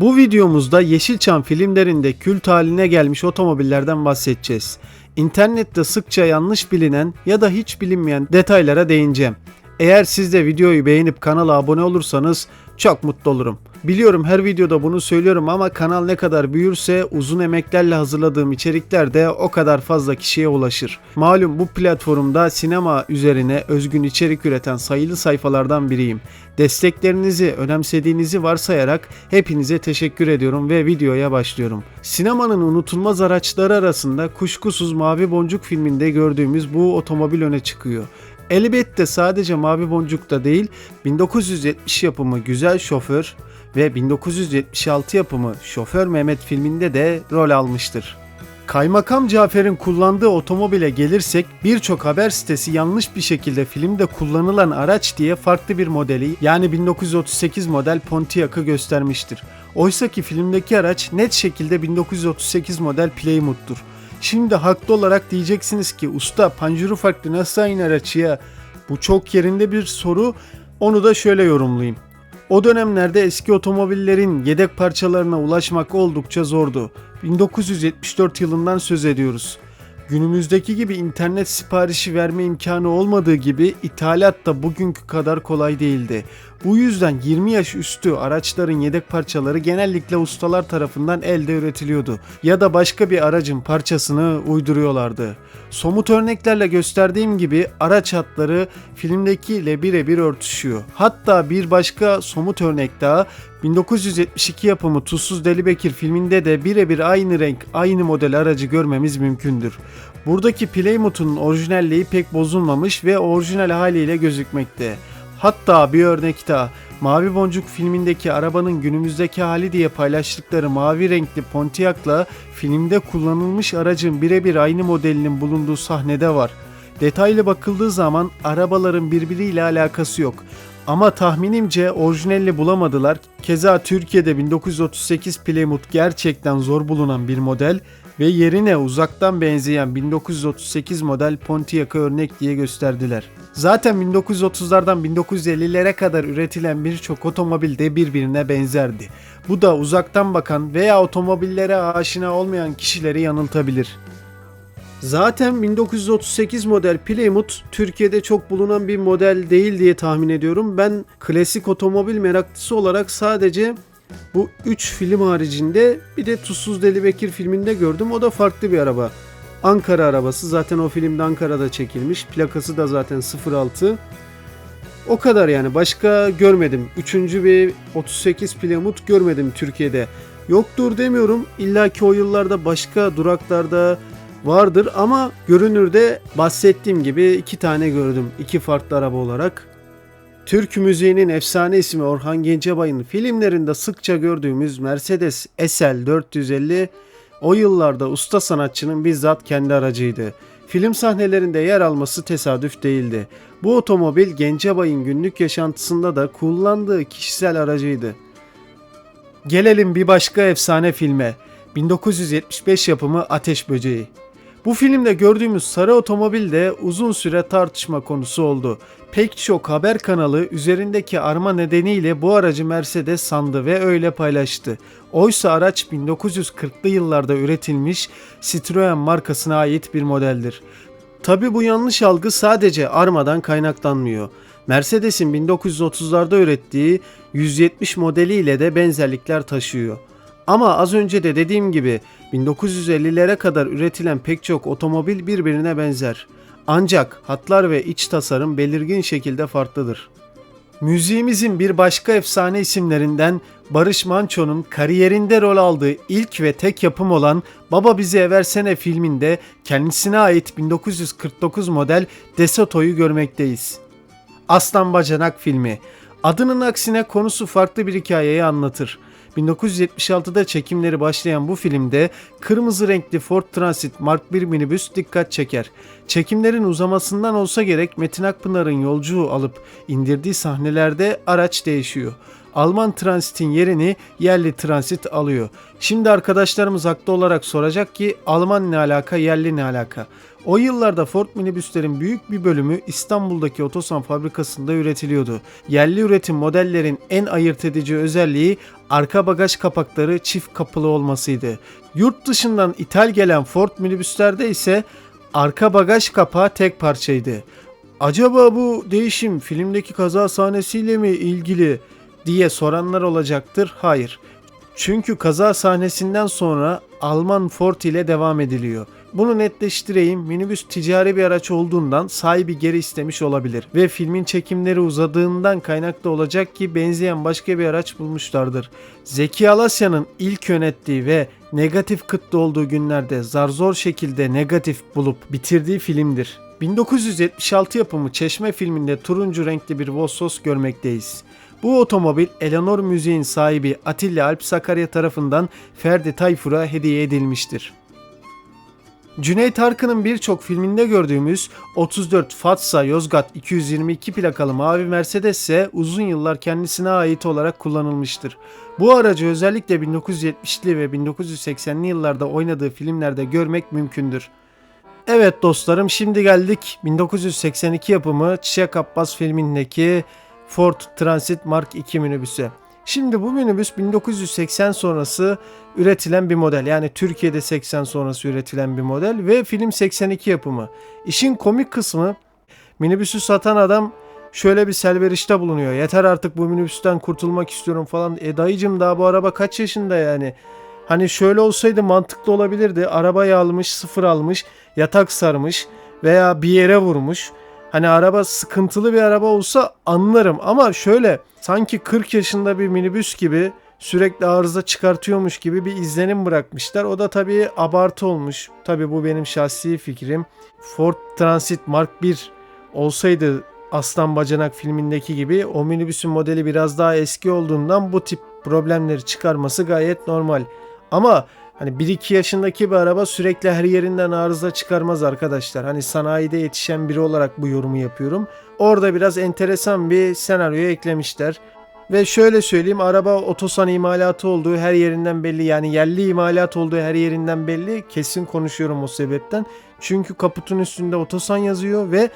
Bu videomuzda Yeşilçam filmlerinde kült haline gelmiş otomobillerden bahsedeceğiz. İnternette sıkça yanlış bilinen ya da hiç bilinmeyen detaylara değineceğim. Eğer siz de videoyu beğenip kanala abone olursanız çok mutlu olurum. Biliyorum her videoda bunu söylüyorum ama kanal ne kadar büyürse uzun emeklerle hazırladığım içerikler de o kadar fazla kişiye ulaşır. Malum bu platformda sinema üzerine özgün içerik üreten sayılı sayfalardan biriyim. Desteklerinizi, önemsediğinizi varsayarak hepinize teşekkür ediyorum ve videoya başlıyorum. Sinemanın unutulmaz araçları arasında kuşkusuz Mavi Boncuk filminde gördüğümüz bu otomobil öne çıkıyor. Elbette sadece Mavi Boncuk'ta değil, 1970 yapımı Güzel Şoför ve 1976 yapımı Şoför Mehmet filminde de rol almıştır. Kaymakam Cafer'in kullandığı otomobile gelirsek birçok haber sitesi yanlış bir şekilde filmde kullanılan araç diye farklı bir modeli yani 1938 model Pontiac'ı göstermiştir. Oysa ki filmdeki araç net şekilde 1938 model Plymouth'tur. Şimdi haklı olarak diyeceksiniz ki usta panjuru farklı nasıl aynı araç ya? Bu çok yerinde bir soru. Onu da şöyle yorumlayayım. O dönemlerde eski otomobillerin yedek parçalarına ulaşmak oldukça zordu. 1974 yılından söz ediyoruz. Günümüzdeki gibi internet siparişi verme imkanı olmadığı gibi ithalat da bugünkü kadar kolay değildi. Bu yüzden 20 yaş üstü araçların yedek parçaları genellikle ustalar tarafından elde üretiliyordu ya da başka bir aracın parçasını uyduruyorlardı. Somut örneklerle gösterdiğim gibi araç hatları filmdekiyle birebir örtüşüyor. Hatta bir başka somut örnek daha 1972 yapımı Tuzsuz Deli Bekir filminde de birebir aynı renk, aynı model aracı görmemiz mümkündür. Buradaki Plymouth'un orijinalliği pek bozulmamış ve orijinal haliyle gözükmekte. Hatta bir örnek daha Mavi Boncuk filmindeki arabanın günümüzdeki hali diye paylaştıkları mavi renkli Pontiac'la filmde kullanılmış aracın birebir aynı modelinin bulunduğu sahnede var. Detaylı bakıldığı zaman arabaların birbiriyle alakası yok. Ama tahminimce orijinalini bulamadılar. Keza Türkiye'de 1938 Plymouth gerçekten zor bulunan bir model ve yerine uzaktan benzeyen 1938 model Pontiac'ı örnek diye gösterdiler. Zaten 1930'lardan 1950'lere kadar üretilen birçok otomobil de birbirine benzerdi. Bu da uzaktan bakan veya otomobillere aşina olmayan kişileri yanıltabilir. Zaten 1938 model Plymouth Türkiye'de çok bulunan bir model değil diye tahmin ediyorum. Ben klasik otomobil meraklısı olarak sadece bu 3 film haricinde bir de Tuzsuz Deli Bekir filminde gördüm. O da farklı bir araba. Ankara arabası. Zaten o filmde Ankara'da çekilmiş. Plakası da zaten 06. O kadar yani. Başka görmedim. Üçüncü bir 38 Plymouth görmedim Türkiye'de. Yoktur demiyorum. İlla ki o yıllarda başka duraklarda vardır ama görünürde bahsettiğim gibi iki tane gördüm. iki farklı araba olarak. Türk müziğinin efsane ismi Orhan Gencebay'ın filmlerinde sıkça gördüğümüz Mercedes SL 450 o yıllarda usta sanatçının bizzat kendi aracıydı. Film sahnelerinde yer alması tesadüf değildi. Bu otomobil Gencebay'ın günlük yaşantısında da kullandığı kişisel aracıydı. Gelelim bir başka efsane filme. 1975 yapımı Ateş Böceği. Bu filmde gördüğümüz sarı otomobil de uzun süre tartışma konusu oldu. Pek çok haber kanalı üzerindeki arma nedeniyle bu aracı Mercedes sandı ve öyle paylaştı. Oysa araç 1940'lı yıllarda üretilmiş Citroen markasına ait bir modeldir. Tabi bu yanlış algı sadece armadan kaynaklanmıyor. Mercedes'in 1930'larda ürettiği 170 modeliyle de benzerlikler taşıyor. Ama az önce de dediğim gibi 1950'lere kadar üretilen pek çok otomobil birbirine benzer. Ancak hatlar ve iç tasarım belirgin şekilde farklıdır. Müziğimizin bir başka efsane isimlerinden Barış Manço'nun kariyerinde rol aldığı ilk ve tek yapım olan Baba Bizi Eversene filminde kendisine ait 1949 model Desoto'yu görmekteyiz. Aslan Bacanak filmi. Adının aksine konusu farklı bir hikayeyi anlatır. 1976'da çekimleri başlayan bu filmde kırmızı renkli Ford Transit Mark 1 minibüs dikkat çeker. Çekimlerin uzamasından olsa gerek Metin Akpınar'ın yolcuğu alıp indirdiği sahnelerde araç değişiyor. Alman transitin yerini yerli transit alıyor. Şimdi arkadaşlarımız haklı olarak soracak ki Alman ne alaka, yerli ne alaka? O yıllarda Ford minibüslerin büyük bir bölümü İstanbul'daki Otosan fabrikasında üretiliyordu. Yerli üretim modellerin en ayırt edici özelliği arka bagaj kapakları çift kapılı olmasıydı. Yurt dışından ithal gelen Ford minibüslerde ise arka bagaj kapağı tek parçaydı. Acaba bu değişim filmdeki kaza sahnesiyle mi ilgili diye soranlar olacaktır. Hayır. Çünkü kaza sahnesinden sonra Alman Ford ile devam ediliyor. Bunu netleştireyim. Minibüs ticari bir araç olduğundan sahibi geri istemiş olabilir ve filmin çekimleri uzadığından kaynaklı olacak ki benzeyen başka bir araç bulmuşlardır. Zeki Alasya'nın ilk yönettiği ve negatif kıtlı olduğu günlerde zar zor şekilde negatif bulup bitirdiği filmdir. 1976 yapımı Çeşme filminde turuncu renkli bir Vossos görmekteyiz. Bu otomobil Eleanor Müziğin sahibi Atilla Alp Sakarya tarafından Ferdi Tayfur'a hediye edilmiştir. Cüneyt Arkın'ın birçok filminde gördüğümüz 34 Fatsa Yozgat 222 plakalı mavi Mercedes ise uzun yıllar kendisine ait olarak kullanılmıştır. Bu aracı özellikle 1970'li ve 1980'li yıllarda oynadığı filmlerde görmek mümkündür. Evet dostlarım şimdi geldik 1982 yapımı Çiçek Abbas filmindeki Ford Transit Mark II minibüsü. Şimdi bu minibüs 1980 sonrası üretilen bir model. Yani Türkiye'de 80 sonrası üretilen bir model ve film 82 yapımı. İşin komik kısmı minibüsü satan adam şöyle bir selverişte bulunuyor. Yeter artık bu minibüsten kurtulmak istiyorum falan. E dayıcım daha bu araba kaç yaşında yani? Hani şöyle olsaydı mantıklı olabilirdi. Arabayı almış, sıfır almış, yatak sarmış veya bir yere vurmuş. Hani araba sıkıntılı bir araba olsa anlarım ama şöyle sanki 40 yaşında bir minibüs gibi sürekli arıza çıkartıyormuş gibi bir izlenim bırakmışlar. O da tabii abartı olmuş. Tabii bu benim şahsi fikrim. Ford Transit Mark 1 olsaydı Aslan Bacanak filmindeki gibi o minibüsün modeli biraz daha eski olduğundan bu tip problemleri çıkarması gayet normal. Ama Hani 1-2 yaşındaki bir araba sürekli her yerinden arıza çıkarmaz arkadaşlar. Hani sanayide yetişen biri olarak bu yorumu yapıyorum. Orada biraz enteresan bir senaryo eklemişler. Ve şöyle söyleyeyim araba otosan imalatı olduğu her yerinden belli yani yerli imalat olduğu her yerinden belli. Kesin konuşuyorum o sebepten. Çünkü kaputun üstünde otosan yazıyor ve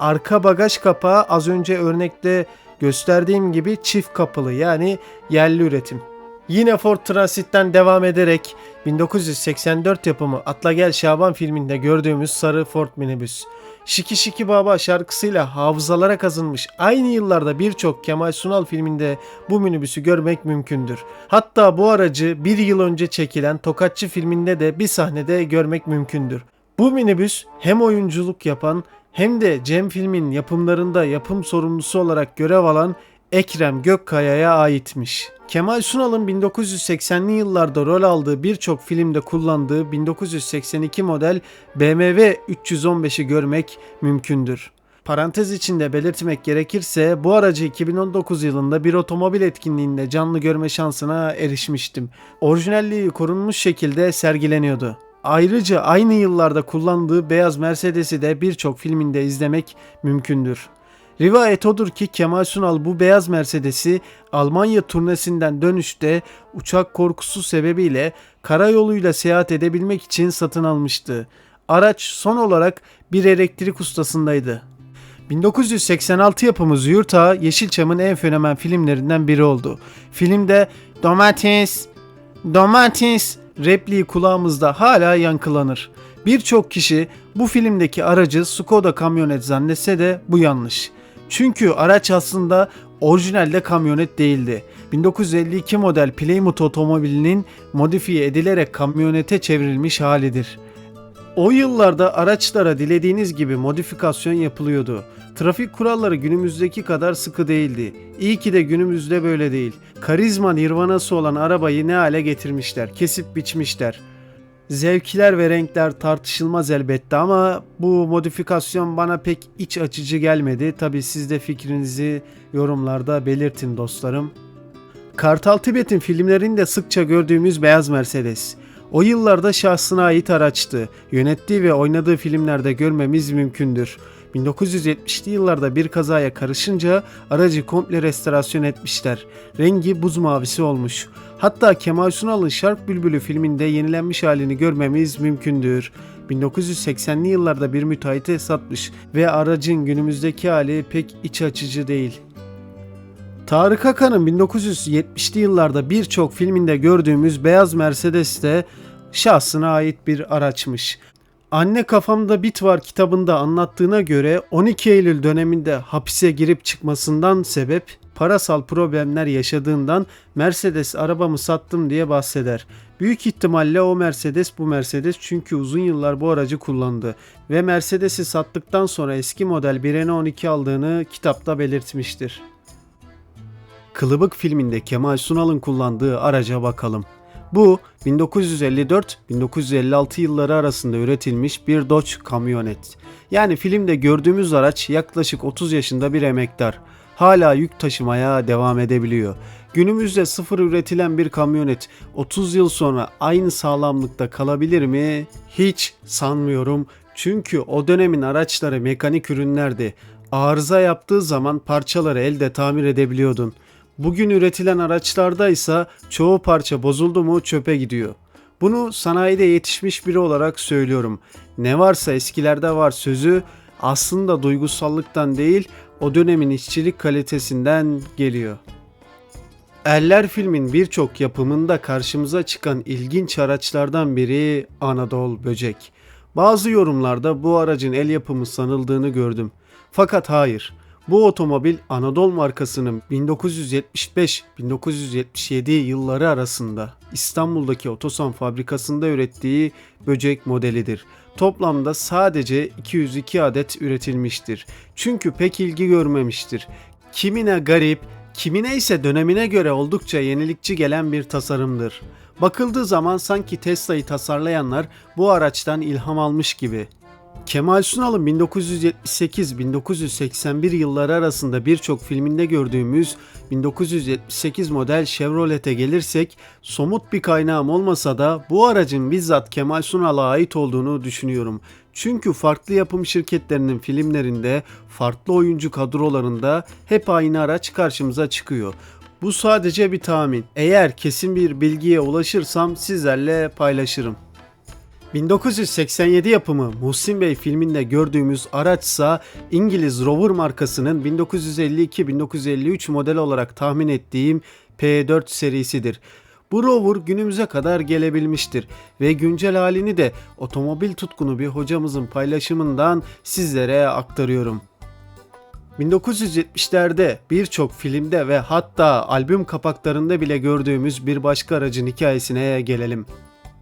arka bagaj kapağı az önce örnekte gösterdiğim gibi çift kapılı yani yerli üretim. Yine Ford Transit'ten devam ederek 1984 yapımı Atla Gel Şaban filminde gördüğümüz sarı Ford minibüs. Şiki Şiki Baba şarkısıyla hafızalara kazınmış aynı yıllarda birçok Kemal Sunal filminde bu minibüsü görmek mümkündür. Hatta bu aracı bir yıl önce çekilen Tokatçı filminde de bir sahnede görmek mümkündür. Bu minibüs hem oyunculuk yapan hem de Cem filmin yapımlarında yapım sorumlusu olarak görev alan Ekrem Gökkaya'ya aitmiş. Kemal Sunal'ın 1980'li yıllarda rol aldığı birçok filmde kullandığı 1982 model BMW 315'i görmek mümkündür. Parantez içinde belirtmek gerekirse bu aracı 2019 yılında bir otomobil etkinliğinde canlı görme şansına erişmiştim. Orijinalliği korunmuş şekilde sergileniyordu. Ayrıca aynı yıllarda kullandığı beyaz Mercedes'i de birçok filminde izlemek mümkündür. Rivayet odur ki Kemal Sunal bu beyaz Mercedes'i Almanya turnesinden dönüşte uçak korkusu sebebiyle karayoluyla seyahat edebilmek için satın almıştı. Araç son olarak bir elektrik ustasındaydı. 1986 yapımı Züğürt Ağa Yeşilçam'ın en fenomen filmlerinden biri oldu. Filmde domates, domates repliği kulağımızda hala yankılanır. Birçok kişi bu filmdeki aracı Skoda kamyonet zannetse de bu yanlış. Çünkü araç aslında orijinalde kamyonet değildi. 1952 model Plymouth otomobilinin modifiye edilerek kamyonete çevrilmiş halidir. O yıllarda araçlara dilediğiniz gibi modifikasyon yapılıyordu. Trafik kuralları günümüzdeki kadar sıkı değildi. İyi ki de günümüzde böyle değil. Karizma nirvanası olan arabayı ne hale getirmişler, kesip biçmişler. Zevkler ve renkler tartışılmaz elbette ama bu modifikasyon bana pek iç açıcı gelmedi. Tabi siz de fikrinizi yorumlarda belirtin dostlarım. Kartal Tibet'in filmlerinde sıkça gördüğümüz beyaz Mercedes. O yıllarda şahsına ait araçtı. Yönettiği ve oynadığı filmlerde görmemiz mümkündür. 1970'li yıllarda bir kazaya karışınca aracı komple restorasyon etmişler. Rengi buz mavisi olmuş. Hatta Kemal Sunal'ın Şark Bülbülü filminde yenilenmiş halini görmemiz mümkündür. 1980'li yıllarda bir müteahhite satmış ve aracın günümüzdeki hali pek iç açıcı değil. Tarık Akan'ın 1970'li yıllarda birçok filminde gördüğümüz beyaz Mercedes de şahsına ait bir araçmış. Anne Kafamda Bit Var kitabında anlattığına göre 12 Eylül döneminde hapise girip çıkmasından sebep parasal problemler yaşadığından Mercedes arabamı sattım diye bahseder. Büyük ihtimalle o Mercedes bu Mercedes çünkü uzun yıllar bu aracı kullandı ve Mercedes'i sattıktan sonra eski model 1 12 aldığını kitapta belirtmiştir. Kılıbık filminde Kemal Sunal'ın kullandığı araca bakalım. Bu 1954-1956 yılları arasında üretilmiş bir Dodge kamyonet. Yani filmde gördüğümüz araç yaklaşık 30 yaşında bir emektar. Hala yük taşımaya devam edebiliyor. Günümüzde sıfır üretilen bir kamyonet 30 yıl sonra aynı sağlamlıkta kalabilir mi? Hiç sanmıyorum. Çünkü o dönemin araçları mekanik ürünlerdi. Arıza yaptığı zaman parçaları elde tamir edebiliyordun. Bugün üretilen araçlarda ise çoğu parça bozuldu mu çöpe gidiyor. Bunu sanayide yetişmiş biri olarak söylüyorum. Ne varsa eskilerde var sözü aslında duygusallıktan değil o dönemin işçilik kalitesinden geliyor. Eller filmin birçok yapımında karşımıza çıkan ilginç araçlardan biri Anadolu Böcek. Bazı yorumlarda bu aracın el yapımı sanıldığını gördüm. Fakat hayır. Bu otomobil Anadolu markasının 1975-1977 yılları arasında İstanbul'daki Otosan fabrikasında ürettiği böcek modelidir. Toplamda sadece 202 adet üretilmiştir. Çünkü pek ilgi görmemiştir. Kimine garip, kimine ise dönemine göre oldukça yenilikçi gelen bir tasarımdır. Bakıldığı zaman sanki Tesla'yı tasarlayanlar bu araçtan ilham almış gibi. Kemal Sunal'ın 1978-1981 yılları arasında birçok filminde gördüğümüz 1978 model Chevrolet'e gelirsek somut bir kaynağım olmasa da bu aracın bizzat Kemal Sunal'a ait olduğunu düşünüyorum. Çünkü farklı yapım şirketlerinin filmlerinde, farklı oyuncu kadrolarında hep aynı araç karşımıza çıkıyor. Bu sadece bir tahmin. Eğer kesin bir bilgiye ulaşırsam sizlerle paylaşırım. 1987 yapımı Muhsin Bey filminde gördüğümüz araçsa İngiliz Rover markasının 1952-1953 model olarak tahmin ettiğim P4 serisidir. Bu Rover günümüze kadar gelebilmiştir ve güncel halini de otomobil tutkunu bir hocamızın paylaşımından sizlere aktarıyorum. 1970'lerde birçok filmde ve hatta albüm kapaklarında bile gördüğümüz bir başka aracın hikayesine gelelim.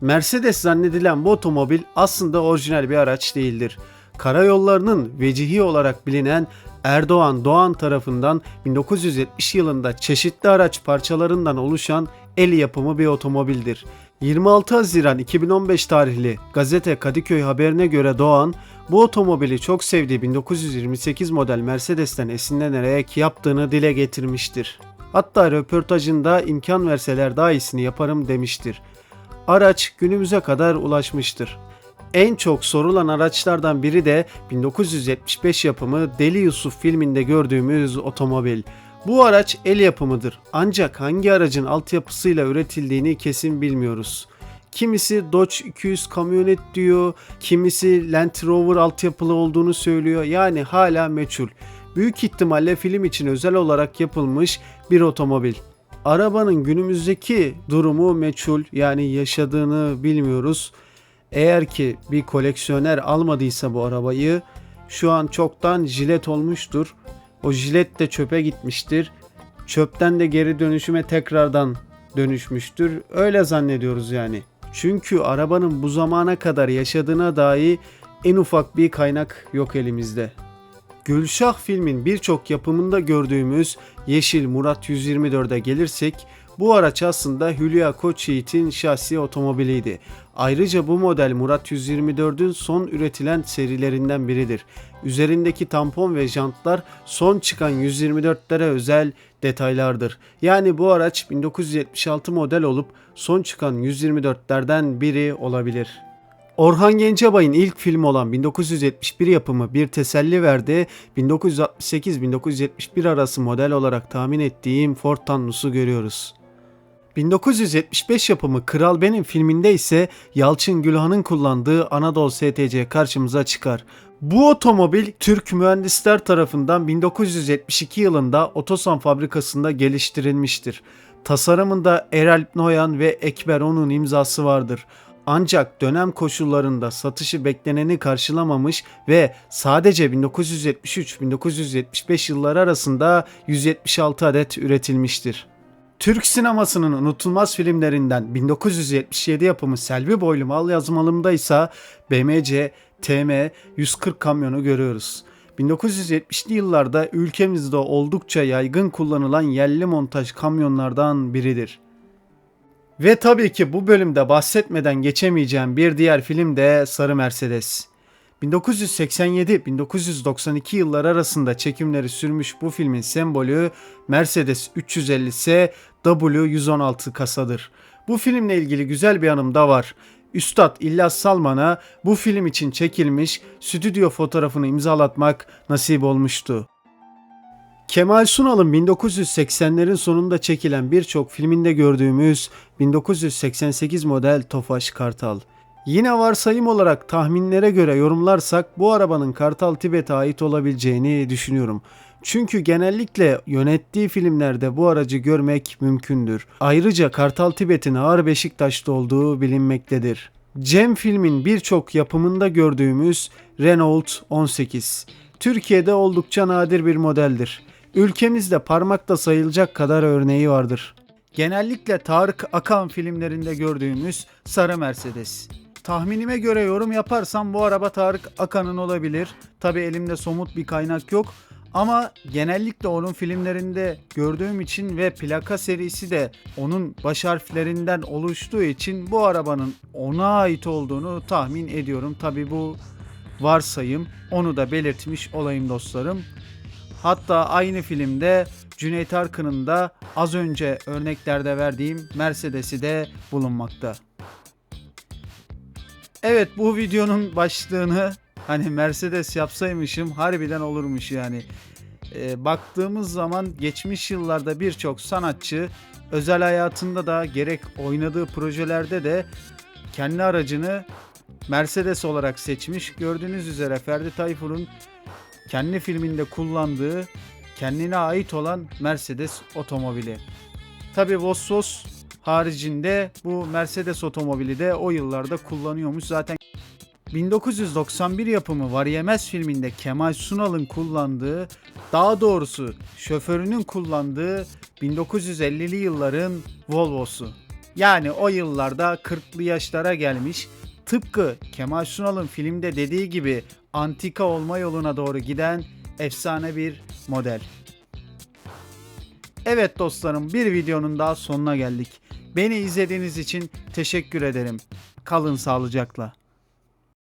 Mercedes zannedilen bu otomobil aslında orijinal bir araç değildir. Karayollarının vecihi olarak bilinen Erdoğan Doğan tarafından 1970 yılında çeşitli araç parçalarından oluşan el yapımı bir otomobildir. 26 Haziran 2015 tarihli gazete Kadıköy haberine göre Doğan bu otomobili çok sevdiği 1928 model Mercedes'ten esinlenerek yaptığını dile getirmiştir. Hatta röportajında imkan verseler daha iyisini yaparım demiştir araç günümüze kadar ulaşmıştır. En çok sorulan araçlardan biri de 1975 yapımı Deli Yusuf filminde gördüğümüz otomobil. Bu araç el yapımıdır ancak hangi aracın altyapısıyla üretildiğini kesin bilmiyoruz. Kimisi Dodge 200 kamyonet diyor, kimisi Land Rover altyapılı olduğunu söylüyor. Yani hala meçhul. Büyük ihtimalle film için özel olarak yapılmış bir otomobil. Arabanın günümüzdeki durumu meçhul yani yaşadığını bilmiyoruz. Eğer ki bir koleksiyoner almadıysa bu arabayı şu an çoktan jilet olmuştur. O jilet de çöpe gitmiştir. Çöpten de geri dönüşüme tekrardan dönüşmüştür. Öyle zannediyoruz yani. Çünkü arabanın bu zamana kadar yaşadığına dair en ufak bir kaynak yok elimizde. Gülşah filmin birçok yapımında gördüğümüz Yeşil Murat 124'e gelirsek bu araç aslında Hülya Koçyiğit'in şahsi otomobiliydi. Ayrıca bu model Murat 124'ün son üretilen serilerinden biridir. Üzerindeki tampon ve jantlar son çıkan 124'lere özel detaylardır. Yani bu araç 1976 model olup son çıkan 124'lerden biri olabilir. Orhan Gencebay'ın ilk filmi olan 1971 yapımı Bir Teselli Verdi, 1968-1971 arası model olarak tahmin ettiğim Ford Taunus'u görüyoruz. 1975 yapımı Kral Benim filminde ise Yalçın Gülhan'ın kullandığı Anadolu STC karşımıza çıkar. Bu otomobil Türk mühendisler tarafından 1972 yılında Otosan fabrikasında geliştirilmiştir. Tasarımında Eralp Noyan ve Ekber On'un imzası vardır. Ancak dönem koşullarında satışı bekleneni karşılamamış ve sadece 1973-1975 yılları arasında 176 adet üretilmiştir. Türk sinemasının unutulmaz filmlerinden 1977 yapımı Selvi Boylum Al Yazmalım'da ise BMC TM 140 kamyonu görüyoruz. 1970'li yıllarda ülkemizde oldukça yaygın kullanılan yerli montaj kamyonlardan biridir. Ve tabii ki bu bölümde bahsetmeden geçemeyeceğim bir diğer film de Sarı Mercedes. 1987-1992 yıllar arasında çekimleri sürmüş bu filmin sembolü Mercedes 350S W116 kasadır. Bu filmle ilgili güzel bir anım da var. Üstad İlyas Salman'a bu film için çekilmiş stüdyo fotoğrafını imzalatmak nasip olmuştu. Kemal Sunal'ın 1980'lerin sonunda çekilen birçok filminde gördüğümüz 1988 model Tofaş Kartal. Yine varsayım olarak tahminlere göre yorumlarsak bu arabanın Kartal Tibet'e ait olabileceğini düşünüyorum. Çünkü genellikle yönettiği filmlerde bu aracı görmek mümkündür. Ayrıca Kartal Tibet'in ağır Beşiktaş'ta olduğu bilinmektedir. Cem filmin birçok yapımında gördüğümüz Renault 18. Türkiye'de oldukça nadir bir modeldir. Ülkemizde parmakta sayılacak kadar örneği vardır. Genellikle Tarık Akan filmlerinde gördüğümüz sarı Mercedes. Tahminime göre yorum yaparsam bu araba Tarık Akan'ın olabilir. Tabi elimde somut bir kaynak yok. Ama genellikle onun filmlerinde gördüğüm için ve plaka serisi de onun baş harflerinden oluştuğu için bu arabanın ona ait olduğunu tahmin ediyorum. Tabi bu varsayım onu da belirtmiş olayım dostlarım. Hatta aynı filmde Cüneyt Arkın'ın da az önce örneklerde verdiğim Mercedes'i de bulunmakta. Evet bu videonun başlığını hani Mercedes yapsaymışım harbiden olurmuş yani. Ee, baktığımız zaman geçmiş yıllarda birçok sanatçı özel hayatında da gerek oynadığı projelerde de kendi aracını Mercedes olarak seçmiş. Gördüğünüz üzere Ferdi Tayfur'un kendi filminde kullandığı kendine ait olan Mercedes otomobili. Tabi Vossos haricinde bu Mercedes otomobili de o yıllarda kullanıyormuş. Zaten 1991 yapımı Var Yemez filminde Kemal Sunal'ın kullandığı, daha doğrusu şoförünün kullandığı 1950'li yılların Volvo'su. Yani o yıllarda 40'lı yaşlara gelmiş, tıpkı Kemal Sunal'ın filmde dediği gibi antika olma yoluna doğru giden efsane bir model. Evet dostlarım bir videonun daha sonuna geldik. Beni izlediğiniz için teşekkür ederim. Kalın sağlıcakla.